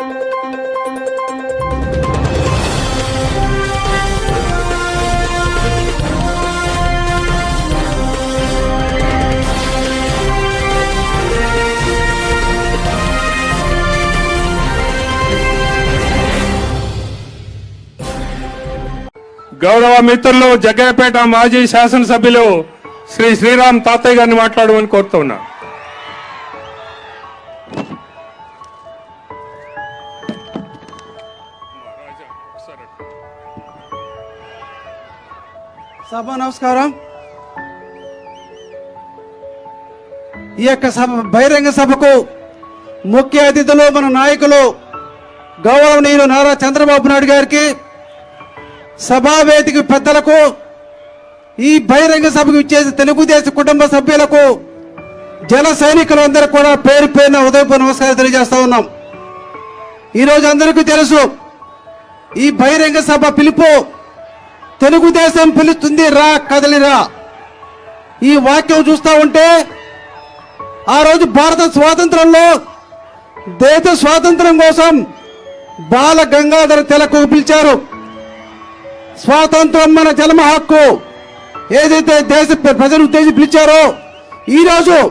గౌరవ మిత్రులు జగ్గయ్యపేట మాజీ శాసనసభ్యులు శ్రీ శ్రీరామ్ తాతయ్య గారిని మాట్లాడమని కోరుతున్నా. సభ నమస్కారం. ఈ యొక్క సభ బహిరంగ సభకు ముఖ్య అతిథులు మన నాయకులు గౌరవనీయులు నారా చంద్రబాబు నాయుడు గారికి సభావేదిక పెద్దలకు ఈ బహిరంగ సభకు ఇచ్చేసి తెలుగుదేశం కుటుంబ సభ్యులకు జన సైనికులందరూ కూడా పేరు పేరున ఉదయపు నమస్కారం తెలియజేస్తా ఉన్నాం. ఈరోజు అందరికీ తెలుసు ఈ బహిరంగ సభ పిలుపు తెలుగుదేశం పిలుస్తుంది రా కదలిరా ఈ వాక్యం చూస్తా ఉంటే ఆ రోజు భారత స్వాతంత్రంలో దేశ స్వాతంత్రం కోసం బాల గంగాధర తెలకు పిలిచారు. స్వాతంత్రం మన జన్మ హక్కు. ఏదైతే దేశ ప్ర- ప్రజలు ఉద్దేశించి పిలిచారో ఈరోజు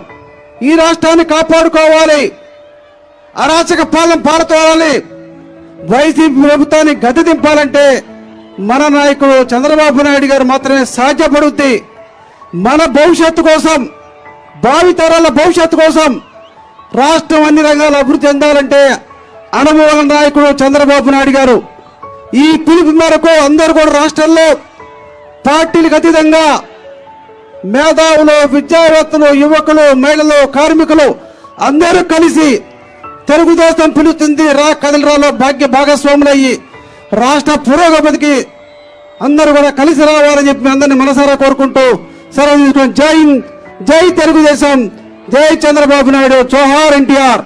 ఈ రాష్ట్రాన్ని కాపాడుకోవాలి. అరాచక పాలన పారతోవాలి వైసీపీ ప్రభుత్వాన్ని గతి దింపాలంటే మన నాయకుడు చంద్రబాబు నాయుడు గారు మాత్రమే సాధ్యపడుద్ది. మన భవిష్యత్తు కోసం భావితరాల భవిష్యత్తు కోసం రాష్ట్రం అన్ని రంగాల అభివృద్ధి చెందాలంటే అనుభవం నాయకుడు చంద్రబాబు నాయుడు గారు. ఈ పిలుపు మేరకు అందరూ కూడా రాష్ట్రంలో పార్టీలకు అతీతంగా మేధావులు విద్యావేత్తలు యువకులు మహిళలు కార్మికులు అందరూ కలిసి తెలుగుదేశం పిలుస్తుంది. రా కదలరాలో భాగ్య భాగస్వాములయ్యి. రాష్ట్ర పురోగతికి అందరూ కూడా కలిసి రావాలని చెప్పి అందరిని మనసారా కోరుకుంటూ సెలవు తీసుకుని జై జై తెలుగుదేశం. జై చంద్రబాబు నాయుడు. చౌహార్ ఎన్టీఆర్.